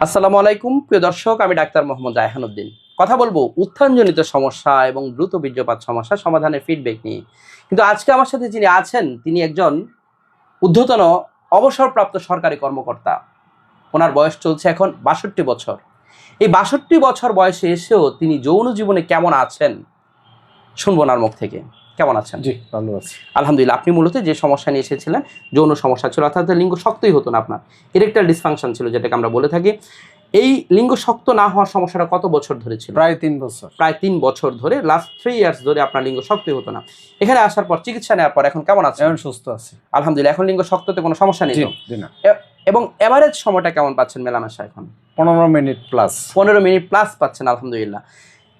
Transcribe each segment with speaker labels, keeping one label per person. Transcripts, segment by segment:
Speaker 1: আসসালামু আলাইকুম, প্রিয় দর্শক, আমি ডাক্তার মোহাম্মদ রায়হানুদ্দিন কথা বলব উত্থানজনিত সমস্যা এবং দ্রুত বীর্যপাত সমস্যা সমাধানের ফিডব্যাক নিয়ে। কিন্তু আজকে আমার সাথে যিনি আছেন, তিনি একজন ঊর্ধ্বতন অবসরপ্রাপ্ত সরকারি কর্মকর্তা। ওনার বয়স চলছে এখন বাষট্টি বছর। এই বাষট্টি বছর বয়সে এসেও তিনি যৌন জীবনে কেমন আছেন, শুনব ওনার মুখ থেকে। কেমন আছেন?
Speaker 2: জি ভালো আছি।
Speaker 1: আলহামদুলিল্লাহ আপনি মূলত যে সমস্যা নিয়ে এসেছিলেন যৌন সমস্যা ছিল অর্থাৎ লিঙ্গ শক্তই হতো না আপনার ইরেকটাল ডিসফাংশন ছিল যেটাকে আমরা বলে থাকি। এই লিঙ্গ শক্ত না হওয়ার সমস্যাটা কত বছর ধরে ছিল?
Speaker 2: প্রায় তিন বছর।
Speaker 1: প্রায় তিন বছর ধরে লাস্ট থ্রি ইয়ার্স ধরে আপনার লিঙ্গ শক্তই হতো না। এখানে আসার পর চিকিৎসা নেওয়ার পর এখন কেমন আছে
Speaker 2: এখন সুস্থ আছে।
Speaker 1: আলহামদুলিল্লাহ এখন লিঙ্গ শক্ততে কোনো সমস্যা নেই এবং এভারেজ সময়টা কেমন পাচ্ছেন মেলামেশা এখন?
Speaker 2: পনেরো মিনিট প্লাস
Speaker 1: পনেরো মিনিট প্লাস পাচ্ছেন আলহামদুলিল্লাহ।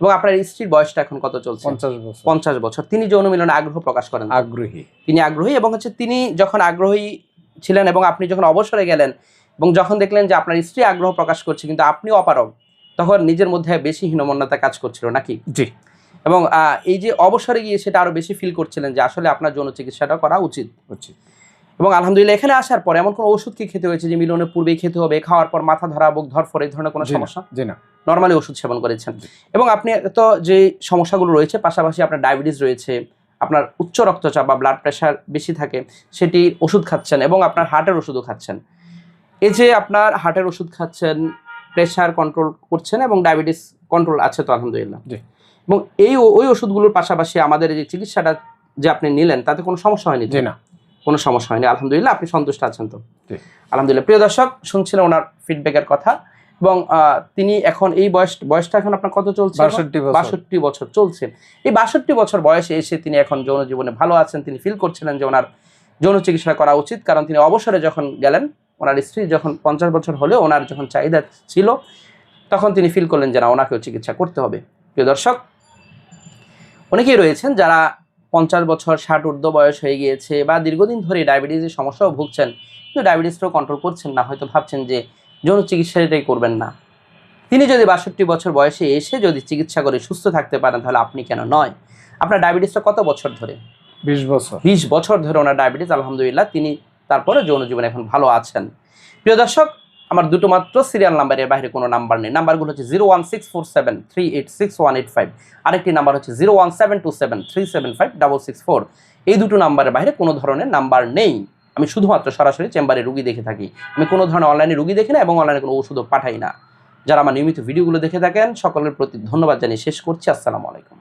Speaker 1: এবং আপনার স্ত্রীর বয়সটা এখন কত চলছে?
Speaker 2: পঞ্চাশ বছর।
Speaker 1: পঞ্চাশ বছর। তিনি যৌন মিলনে আগ্রহ প্রকাশ করেন।
Speaker 2: আগ্রহী।
Speaker 1: তিনি আগ্রহী এবং হচ্ছে তিনি যখন আগ্রহী ছিলেন এবং আপনি যখন অবসরে গেলেন এবং যখন দেখলেন যে আপনার স্ত্রী আগ্রহ প্রকাশ করছে কিন্তু আপনি অপারগ তখন নিজের মধ্যে বেশি হীনমন্যতা কাজ করছিল নাকি?
Speaker 2: জি।
Speaker 1: এবং আহ, এই যে অবসরে গিয়ে সেটা আরও বেশি ফিল করছিলেন যে আসলে আপনার যৌন চিকিৎসাটা করা উচিত।
Speaker 2: উচিত।
Speaker 1: এবং আলহামদুলিল্লাহ এখানে আসার পর এমন কোনো ওষুধ কি খেতে হয়েছে যে মিলনের পূর্বেই খেতে হবে খাওয়ার পর মাথা ধরা বুক ধরফর এই ধরনের কোনো সমস্যা?
Speaker 2: জি না।
Speaker 1: নর্মালি ওষুধ সেবন করেছেন। এবং আপনি তো যে সমস্যাগুলো রয়েছে পাশাপাশি আপনার ডায়াবেটিস রয়েছে আপনার উচ্চ রক্তচাপ বা ব্লাড প্রেশার বেশি থাকে সেটি ওষুধ খাচ্ছেন এবং আপনার হার্টের ওষুধও খাচ্ছেন। এই যে আপনার হার্টের ওষুধ খাচ্ছেন প্রেশার কন্ট্রোল করছেন এবং ডায়াবেটিস কন্ট্রোল আছে তো আলহামদুলিল্লাহ। এবং এই ওই ওষুধগুলোর পাশাপাশি আমাদের যে চিকিৎসাটা যে আপনি নিলেন তাতে কোনো সমস্যা হয়নি
Speaker 2: না।
Speaker 1: কোনো সমস্যা হয়নি। আলহামদুলিল্লাহ আপনি সন্তুষ্ট আছেন তো? আলহামদুলিল্লাহ। প্রিয় দর্শক শুনছিলেন ওনার ফিডব্যাকের কথা। এবং তিনি এখন এই বয়স বয়সটা এখন আপনার কত চলছে?
Speaker 2: বাষট্টি বছর।
Speaker 1: বাষট্টি বছর চলছে। এই বাষট্টি বছর বয়সে এসে তিনি এখন যৌন জীবনে ভালো আছেন তিনি ফিল করছিলেন যে ওনার যৌন চিকিৎসা করা উচিত কারণ তিনি অবসরে যখন গেলেন ওনার স্ত্রী যখন পঞ্চাশ বছর হলেও ওনার যখন চাহিদা ছিল তখন তিনি ফিল করলেন যে না ওনাকেও চিকিৎসা করতে হবে। প্রিয় দর্শক অনেকেই রয়েছেন যারা পঞ্চাশ বছর ষাট ঊর্ধ্ব বয়স হয়ে গিয়েছে বা দীর্ঘদিন ধরে ডায়াবেটিসের সমস্যাও ভুগছেন কিন্তু ডায়াবেটিসটাও কন্ট্রোল করছেন না হয়তো ভাবছেন যে যৌন চিকিৎসা এটাই করবেন না। তিনি যদি বাষট্টি বছর বয়সে এসে যদি চিকিৎসা করে সুস্থ থাকতে পারেন তাহলে আপনি কেন নয়? আপনার ডায়াবেটিসটা কত বছর ধরে?
Speaker 2: বিশ বছর।
Speaker 1: বিশ বছর ধরে ওনার ডায়াবেটিস আলহামদুলিল্লাহ তিনি তারপরে যৌন জীবনে এখন ভালো আছেন। প্রিয় দর্শক আমার দুটো মাত্র সিরিয়াল নাম্বারের বাইরে কোনো নাম্বার নেই। নাম্বারগুলো হচ্ছে zero one six four seven three eight six one eight five. আরেকটি নাম্বার হচ্ছে zero one seven two seven three seven five double six four. এই দুটো নাম্বারের বাইরে কোনো ধরনের নাম্বার নেই। আমি শুধুমাত্র সরাসরি চেম্বারে রুগী দেখে থাকি। আমি কোনো ধরনের অনলাইনে রুগী দেখি না এবং অনলাইনে কোনো ওষুধও পাঠাই না। যারা আমার নিয়মিত ভিডিওগুলো দেখে থাকেন, সকলের প্রতি ধন্যবাদ জানিয়ে শেষ করছি। আসসালামু আলাইকুম।